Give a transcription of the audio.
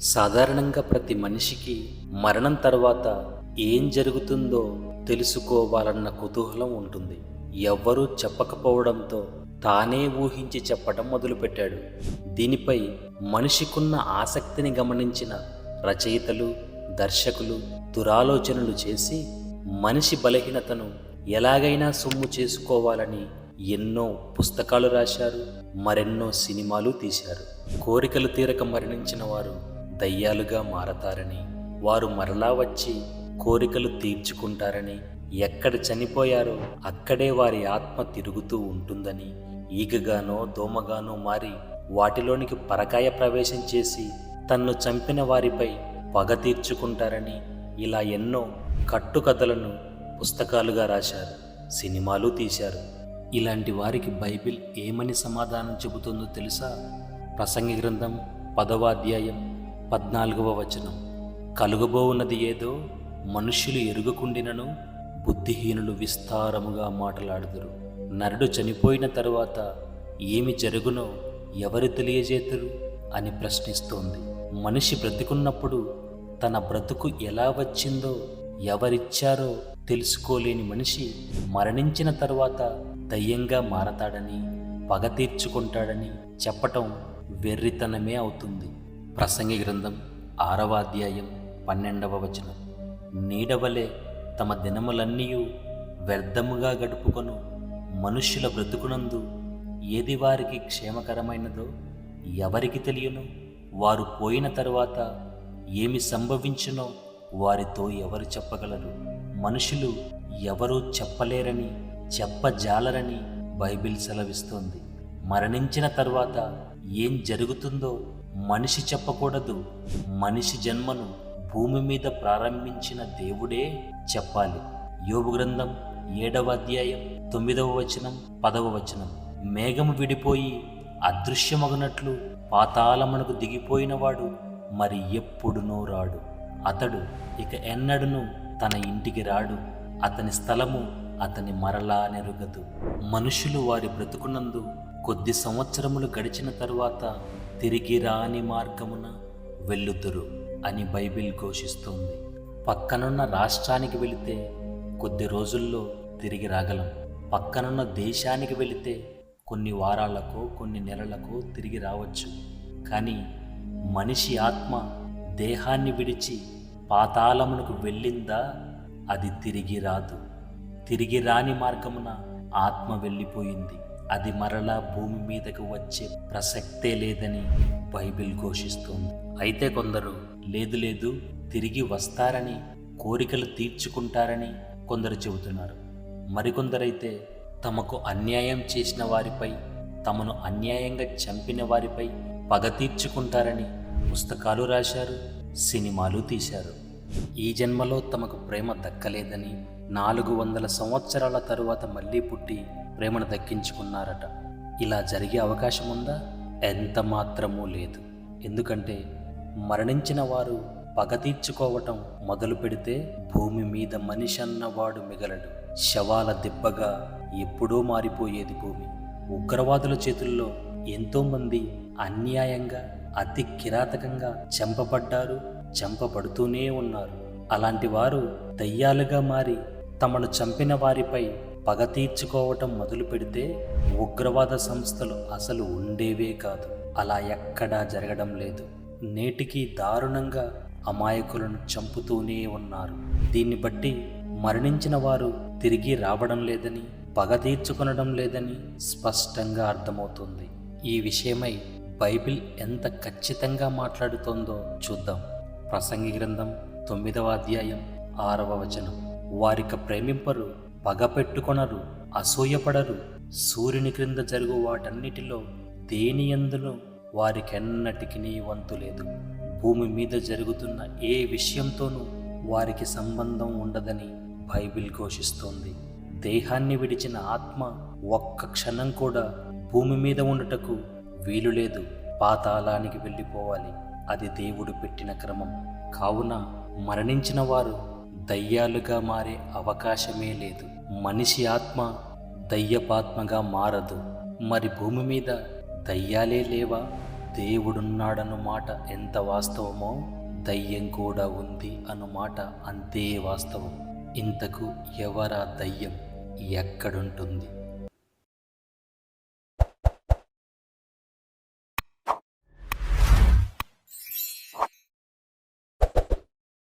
సాధారణంగా ప్రతి మనిషికి మరణం తర్వాత ఏం జరుగుతుందో తెలుసుకోవాలన్న కుతూహలం ఉంటుంది. ఎవ్వరూ చెప్పకపోవడంతో తానే ఊహించి చెప్పడం మొదలుపెట్టాడు. దీనిపై మనిషికున్న ఆసక్తిని గమనించిన రచయితలు దర్శకులు దురాలోచనలు చేసి మనిషి బలహీనతను ఎలాగైనా సొమ్ము చేసుకోవాలని ఎన్నో పుస్తకాలు రాశారు మరెన్నో సినిమాలు తీశారు. కోరికలు తీరక మరణించిన వారు దయ్యాలుగా మారతారని వారు మరలా వచ్చి కోరికలు తీర్చుకుంటారని ఎక్కడ చనిపోయారో అక్కడే వారి ఆత్మ తిరుగుతూ ఉంటుందని ఈగగానో దోమగానో మారి వాటిలోనికి పరకాయ ప్రవేశం చేసి తన్ను చంపిన వారిపై పగ తీర్చుకుంటారని ఇలా ఎన్నో కట్టుకథలను పుస్తకాలుగా రాశారు సినిమాలు తీశారు. ఇలాంటి వారికి బైబిల్ ఏమని సమాధానం చెబుతుందో తెలుసా? ప్రసంగి గ్రంథం పదవ అధ్యాయం పద్నాలుగవ వచనం. కలుగబోవున్నది ఏదో మనుష్యులు ఎరుగకుండినను బుద్ధిహీనులు విస్తారముగా మాటలాడుదురు. నరుడు చనిపోయిన తరువాత ఏమి జరుగునో ఎవరు తెలియజేతురు అని ప్రశ్నిస్తోంది. మనిషి బ్రతికున్నప్పుడు తన బ్రతుకు ఎలా వచ్చిందో ఎవరిచ్చారో తెలుసుకోలేని మనిషి మరణించిన తరువాత దయ్యంగా మారతాడని పగ తీర్చుకుంటాడని చెప్పటం వెర్రితనమే అవుతుంది. ప్రసంగి గ్రంథం ఆరవ అధ్యాయం పన్నెండవ వచనం. నీడవలే తమ దినములన్నీ వ్యర్థముగా గడుపుకొను. మనుష్యుల బ్రతుకునందు ఏది వారికి క్షేమకరమైనదో ఎవరికి తెలియను. వారు పోయిన తరువాత ఏమి సంభవించునో వారితో ఎవరు చెప్పగలరు. మనుషులు ఎవరూ చెప్పలేరని చెప్పజాలరని బైబిల్ సెలవిస్తోంది. మరణించిన తర్వాత ఏం జరుగుతుందో మనిషి చెప్పకూడదు. మనిషి జన్మను భూమి మీద ప్రారంభించిన దేవుడే చెప్పాలి. యోగు గ్రంథం ఏడవ అధ్యాయం తొమ్మిదవ వచనం పదవ వచనం. మేఘము విడిపోయి అదృశ్యమగునట్లు పాతాళమునకు దిగిపోయినవాడు మరి ఎప్పుడునూ రాడు. అతడు ఇక ఎన్నడును తన ఇంటికి రాడు. అతని స్థలము అతని మరలా నెరుగదు. మనుషులు వారి బ్రతుకునందు కొద్ది సంవత్సరములు గడిచిన తరువాత తిరిగి రాని మార్గమున వెళ్ళుదురు అని బైబిల్ ఘోషిస్తోంది. పక్కనున్న రాష్ట్రానికి వెళితే కొద్ది రోజుల్లో తిరిగి రాగలం. పక్కనున్న దేశానికి వెళితే కొన్ని వారాలకో కొన్ని నెలలకో తిరిగి రావచ్చు. కానీ మనిషి ఆత్మ దేహాన్ని విడిచి పాతాళమునకు వెళ్ళిందా అది తిరిగి రాదు. తిరిగి రాని మార్గమున ఆత్మ వెళ్ళిపోయింది. అది మరలా భూమి మీదకు వచ్చే ప్రసక్తే లేదని బైబిల్ ఘోషిస్తోంది. అయితే కొందరు లేదు లేదు తిరిగి వస్తారని కోరికలు తీర్చుకుంటారని కొందరు చెబుతున్నారు. మరికొందరైతే తమకు అన్యాయం చేసిన వారిపై తమను అన్యాయంగా చంపిన వారిపై పగ తీర్చుకుంటారని పుస్తకాలు రాశారు సినిమాలు తీశారు. ఈ జన్మలో తమకు ప్రేమ దక్కలేదని నాలుగు వందల సంవత్సరాల తరువాత మళ్ళీ పుట్టి ప్రేమను దక్కించుకున్నారట. ఇలా జరిగే అవకాశం ఉందా? ఎంత మాత్రమూ లేదు. ఎందుకంటే మరణించిన వారు పగ తీర్చుకోవటం మొదలు పెడితే భూమి మీద మనిషి అన్నవాడు మిగలడు. శవాల దిబ్బగా ఎప్పుడూ మారిపోయేది భూమి. ఉగ్రవాదుల చేతుల్లో ఎంతోమంది అన్యాయంగా అతి కిరాతకంగా చంపబడ్డారు. చంపబడుతూనే ఉన్నారు. అలాంటి వారు దయ్యాలుగా మారి తమను చంపిన వారిపై పగ తీర్చుకోవటం మొదలు పెడితే ఉగ్రవాద సంస్థలు అసలు ఉండేవే కాదు. అలా ఎక్కడా జరగడం లేదు. నేటికి దారుణంగా అమాయకులను చంపుతూనే ఉన్నారు. దీన్ని బట్టి మరణించిన వారు తిరిగి రావడం లేదని పగ తీర్చుకొనడం లేదని స్పష్టంగా అర్థమవుతుంది. ఈ విషయమై బైబిల్ ఎంత ఖచ్చితంగా మాట్లాడుతోందో చూద్దాం. ప్రసంగి గ్రంథం తొమ్మిదవ అధ్యాయం ఆరవ వచనం. వారిక ప్రేమింపరు పగ పెట్టుకొనరు అసూయపడరు. సూర్యుని క్రింద జరుగు వాటన్నిటిలో దేని ఎందులో వారికెన్నటికి వంతు లేదు. భూమి మీద జరుగుతున్న ఏ విషయంతోనూ వారికి సంబంధం ఉండదని బైబిల్ ఘోషిస్తోంది. దేహాన్ని విడిచిన ఆత్మ ఒక్క క్షణం కూడా భూమి మీద ఉండటకు వీలు లేదు. పాతాళానికి వెళ్ళిపోవాలి. అది దేవుడు పెట్టిన క్రమం. కావున మరణించిన వారు దయ్యాలుగా మారే అవకాశమే లేదు. మనిషి ఆత్మ దయ్యపాత్మగా మారదు. మరి భూమి మీద దయ్యాలే లేవా? దేవుడున్నాడను మాట ఎంత వాస్తవమో? దయ్యం కూడా ఉంది అన్నమాట అంతే వాస్తవం. ఇంతకు ఎవరా దయ్యం? ఎక్కడుంటుంది?